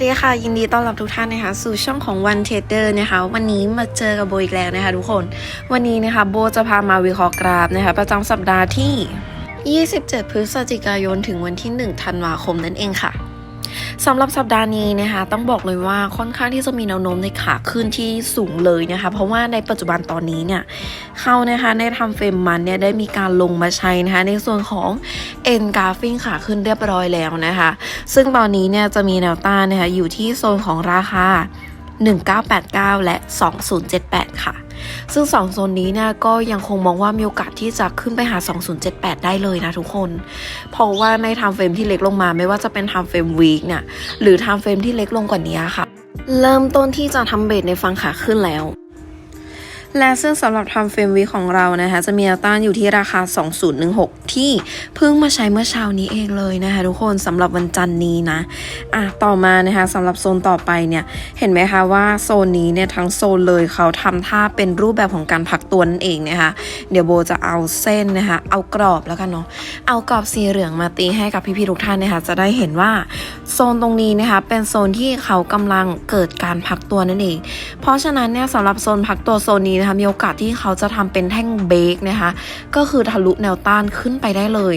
วัสดีค่ะ ยินดีต้อนรับทุกท่านนะคะสู่ช่องของ One Trader นะคะ วันนี้มาเจอกับโบอีกแล้วนะคะทุกคน วันนี้นะคะโบจะพามาวิเคราะห์กราฟนะคะประจำสัปดาห์ที่ 27 พฤศจิกายนถึงวันที่ 1 ธันวาคมนั่นเองค่ะ สำหรับสัปดาห์นี้นะคะต้องบอกเลยว่าค่อนข้างที่จะมีแนวโน้มในขาขึ้นที่สูงเลยนะคะเพราะว่าในปัจจุบันตอนนี้เนี่ยเขานะคะในทำเฟรมมันเนี่ยได้มีการลงมาใช้นะคะในส่วนของเอ็นกราฟิงขาขึ้นเรียบร้อยแล้วนะคะซึ่งตอนนี้เนี่ยจะมีแนวต้านนะคะอยู่ที่โซนของราคา 1989 และ 2078 ค่ะ ซึ่ง 2 โซนนี้เนี่ยก็ยังคงมองว่ามีโอกาสที่จะขึ้นไปหา 2078 ได้เลยนะทุกคน เพราะว่าในไทม์เฟรมที่เล็กลงมาไม่ว่าจะเป็นไทม์เฟรมวีคเนี่ยหรือไทม์เฟรมที่เล็กลงกว่านี้ค่ะ เริ่มต้นที่จะทำเบรดในฟังขาขึ้นแล้ว และซึ่งสำหรับทำเฟรมวีของเรานะคะจะมีแนวต้านอยู่ที่ราคา 2016 ที่เพิ่งมาใช้เมื่อเช้านี้เองเลยนะคะทุกคนสำหรับวันจันทร์นี้นะอะต่อมานะคะสำหรับโซนต่อไปเนี่ยเห็นไหมคะว่าโซนนี้เนี่ยทั้งโซนเลยเขาทำท่าเป็นรูปแบบของการพักตัวนั่นเองนะคะเดี๋ยวโบจะเอาเส้นนะคะเอากรอบแล้วกันเนาะเอากรอบสีเหลืองมาตีให้กับพี่ๆทุกท่านนะคะจะได้เห็นว่าโซนตรงนี้นะคะเป็นโซนที่เขากำลังเกิดการพักตัวนั่นเอง เพราะฉะนั้นเนี่ยสำหรับโซนพักตัวโซนนี้นะคะมีโอกาสที่เขาจะทำเป็นแท่งเบรกนะคะก็คือทะลุแนวต้านขึ้นไปได้เลย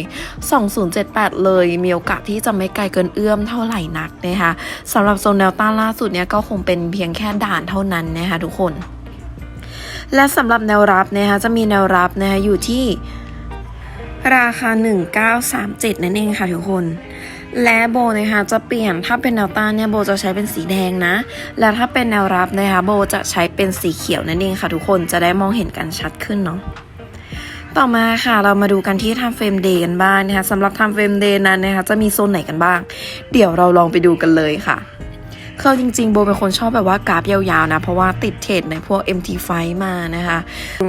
2078 เลยมีโอกาสที่จะไม่ไกลเกินเอื้อมเท่าไหร่นักนะคะสำหรับโซนแนวต้านล่าสุดเนี่ยก็คงเป็นเพียงแค่ด่านเท่านั้นนะคะทุกคน และสำหรับแนวรับนะคะจะมีแนวรับนะคะอยู่ที่ราคา 1937 นั่นเองค่ะทุกคน และโบนะคะจะเปลี่ยนถ้าเป็นแนวต้านเนี่ยโบจะใช้เป็นสีแดงนะ และถ้าเป็นแนวรับนะคะโบจะใช้เป็นสีเขียวนั่นเองค่ะทุกคนจะได้มองเห็นกันชัดขึ้นเนาะต่อมาค่ะเรามาดูกันที่ทำเฟรมเดย์กันบ้างนะคะสำหรับทำเฟรมเดย์นั้นนะคะจะมีโซนไหนกันบ้าง เดี๋ยวเราลองไปดูกันเลยค่ะ คือจริงๆโบเป็นคนชอบแบบว่ากราฟยาวๆนะ เพราะว่าติดเทรดในพวก MT5 มานะคะ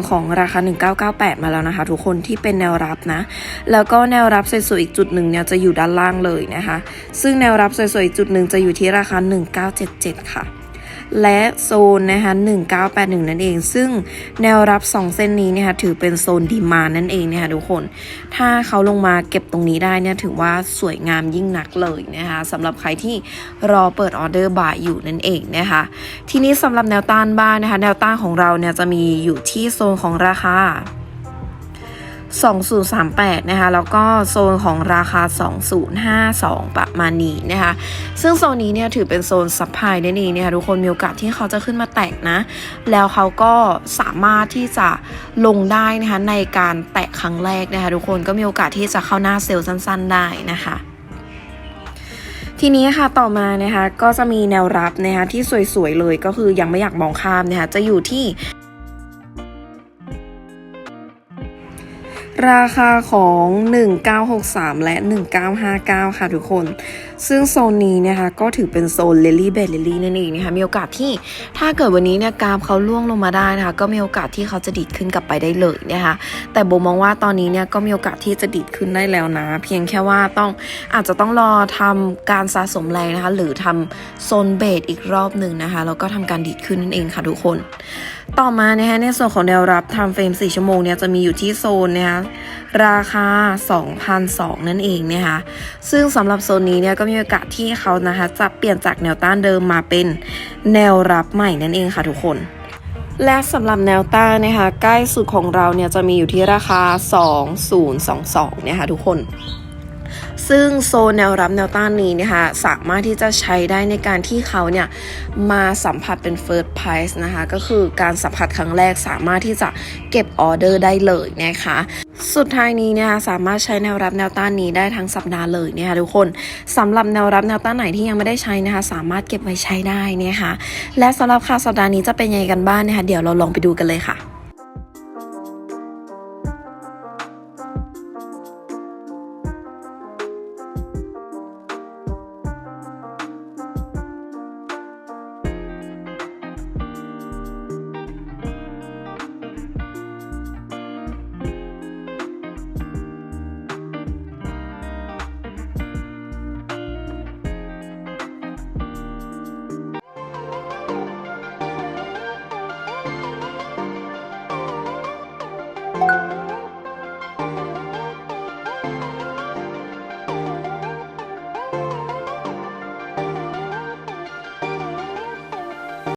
ของราคา 1998 มาแล้วนะคะ ทุกคนที่เป็นแนวรับนะ แล้วก็แนวรับสวยๆอีกจุดหนึ่งเนี่ยจะอยู่ด้านล่างเลยนะคะ ซึ่งแนวรับสวยๆอีกจุดหนึ่งจะอยู่ที่ราคา 1977 ค่ะ และโซนนะคะ1981 นั่นเอง ซึ่งแนวรับ 2 เส้นนี้นะคะถือเป็นโซนดีมานั่นเองนะคะทุกคน ถ้าเขาลงมาเก็บตรงนี้ได้เนี่ยถือว่าสวยงามยิ่งนักเลยนะคะสำหรับใครที่รอเปิดออเดอร์บ่ายอยู่นั่นเองนะคะทีนี้สำหรับแนวต้านบ้านนะคะแนวต้านของเราเนี่ยจะมีอยู่ที่โซนของราคา 2038 นะคะ แล้วก็โซนของราคา 2052 ประมาณนี้นะคะ ซึ่งโซนนี้เนี่ยถือเป็นโซนซัพพลายนั่นเองนะคะทุกคนมีโอกาสที่เขาจะขึ้นมาแตกนะ แล้วเขาก็สามารถที่จะลงได้นะคะในการแตะครั้งแรกนะคะทุกคนก็มีโอกาสที่จะเข้าหน้าเซลล์สั้น ๆ ได้นะคะทีนี้ค่ะต่อมานะคะก็จะมีแนวรับนะคะที่สวยๆเลยก็คือยังไม่อยากมองข้ามนะคะจะอยู่ที่ ราคาของ 1963 และ 1959 ค่ะทุกคน ซึ่งโซนนี้นะคะก็ถือเป็นโซนเลลี่เบดเลลี่นั่นเองนะคะ มีโอกาสที่ถ้าเกิดวันนี้เนี่ยกราฟเขาล่วงลงมาได้นะคะ ก็มีโอกาสที่เขาจะดีดขึ้นกลับไปได้เลยนะคะ แต่โบมองว่าตอนนี้เนี่ยก็มีโอกาสที่จะดีดขึ้นได้แล้วนะ เพียงแค่ว่าต้องอาจจะต้องรอทำการสะสมแรงนะคะ หรือทำโซนเบสอีกรอบหนึ่งนะคะ แล้วก็ทำการดีดขึ้นนั่นเองค่ะทุกคน ต่อมานะคะในส่วนของแนวรับทำเฟรม 4 ชั่วโมงเนี่ยจะมีอยู่ที่โซนนะคะราคา 2,002นั่นเองนะคะซึ่งสำหรับโซนนี้เนี่ยก็มีโอกาสที่เขานะคะจะเปลี่ยนจากแนวต้านเดิมมาเป็นแนวรับใหม่นั่นเองค่ะทุกคนและสำหรับแนวต้านนะคะใกล้สุดของเราเนี่ยจะมีอยู่ที่ราคา 2022นะคะทุกคน ซึ่งโซนแนวรับแนวต้านนี้นะคะสามารถที่จะใช้ได้ในการที่เขาเนี่ยมาสัมผัสเป็น first price นะคะก็คือการสัมผัสครั้งแรกสามารถที่จะเก็บออเดอร์ได้เลยนะคะสุดท้ายนี้นะคะสามารถใช้แนวรับแนวต้านนี้ได้ทั้งสัปดาห์เลยนะคะทุกคนสำหรับแนวรับแนวต้านไหนที่ยังไม่ได้ใช้นะคะสามารถเก็บไว้ใช้ได้นะคะและสำหรับข่าวสัปดาห์นี้จะเป็นยังไงกันบ้างนะคะเดี๋ยวเราลองไปดูกันเลยค่ะ